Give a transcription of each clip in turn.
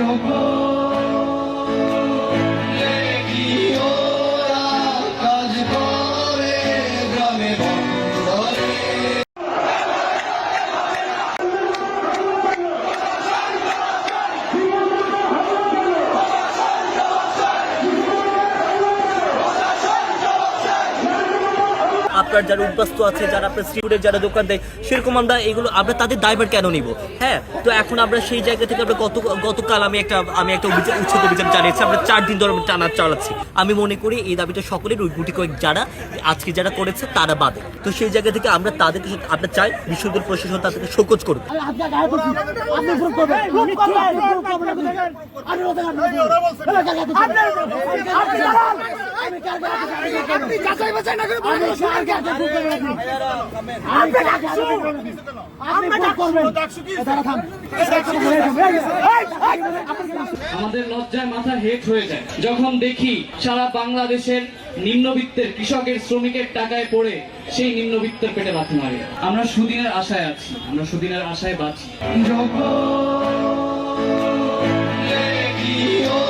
your voice. আপনার যারা উদ্বাস্ত আছে যারা আপনার স্ট্রিটের যারা দোকান দেয় সেরকম আমরা এগুলো আমরা তাদের দায়ভার কেন নিব? হ্যাঁ তো এখন আমরা সেই জায়গা থেকে আমরা গত গতকাল আমি একটা আমি একটা অভিযান উচ্ছেদ অভিযান চালিয়েছি আমরা চার দিন ধরে টানা চালাচ্ছি। আমি মনে করি এই দাবিটা সকলের ওই গুটি কয়েক যারা আজকে যারা করেছে তারা বাদে। তো সেই জায়গা থেকে আমরা তাদেরকে আমরা চাই বিশ্ববিদ্যালয় প্রশাসন তাদেরকে শোকজ করুক। আপনি আপনি যাচাই বাছাই না করে বলেন। করবেন আপনি আপনি ডাকছু দাঁড়া থাম। আমাদের লজ্জায় মাথা হেট হয়ে যায়। যখন দেখি সারা বাংলাদেশের নিম্নবিত্তের কৃষকের শ্রমিকের টাকায় পড়ে সেই নিম্নবিত্তের পেটে লাথি মারে। আমরা সুদিনের আশায় আছি। আমরা সুদিনের আশায় বাঁচি। কাজ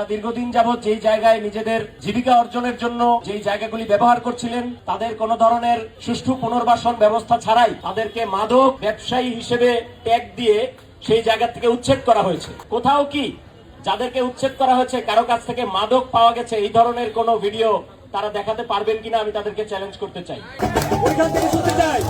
তারা দীর্ঘদিন যাবৎ যেই জায়গায় নিজেদের জীবিকা অর্জনের জন্য যেই জায়গাগুলি ব্যবহার করছিলেন, তাদের কোন ধরনের সুষ্ঠু পুনর্বাসন ব্যবস্থা ছাড়াই তাদেরকে মাদক ব্যবসায়ী হিসেবে ট্যাগ দিয়ে সেই জায়গা থেকে উচ্ছেদ করা হয়েছে। কোথাও কি যাদেরকে উচ্ছেদ করা হয়েছে, কারও কাছ থেকে মাদক পাওয়া গেছে, এই ধরনের কোনো ভিডিও তারা দেখাতে পারবেন কিনা আমি তাদেরকে চ্যালেঞ্জ করতে চাই। ওইখান থেকে শুনতে চাই।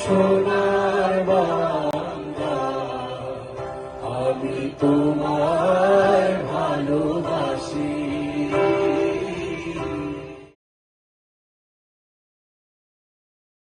সোনার বাংলা আমি তো